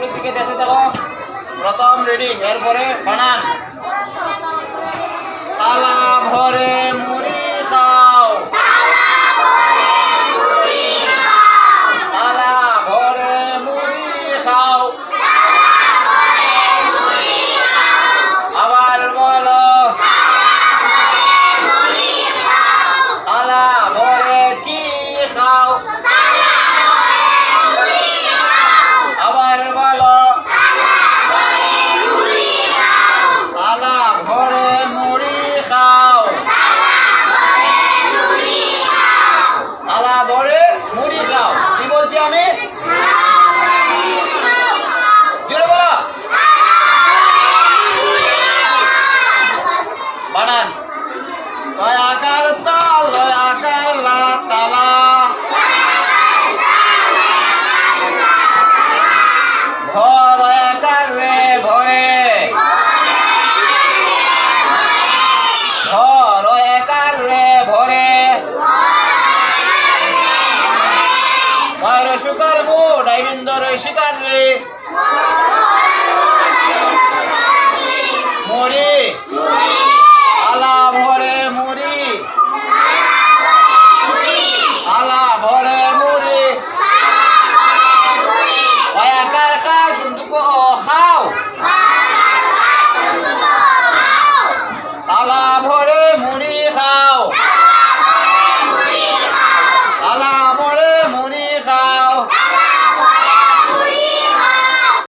বোর্ডের দিকে দেখতে থাকো প্রথম রিডিং এরপরে বানান তালা ভরে মুড়ি খাও তালা তালা ভরে মুড়ি খাও কি বলছি আমি? জোরে বলো। বানান তয় আকার তাল লয় আকার লা তালা ভর একার রে ভরে ভর একার রে ভরে ভয়ের সুকার মো ডাইনিন্দর শিকার রে।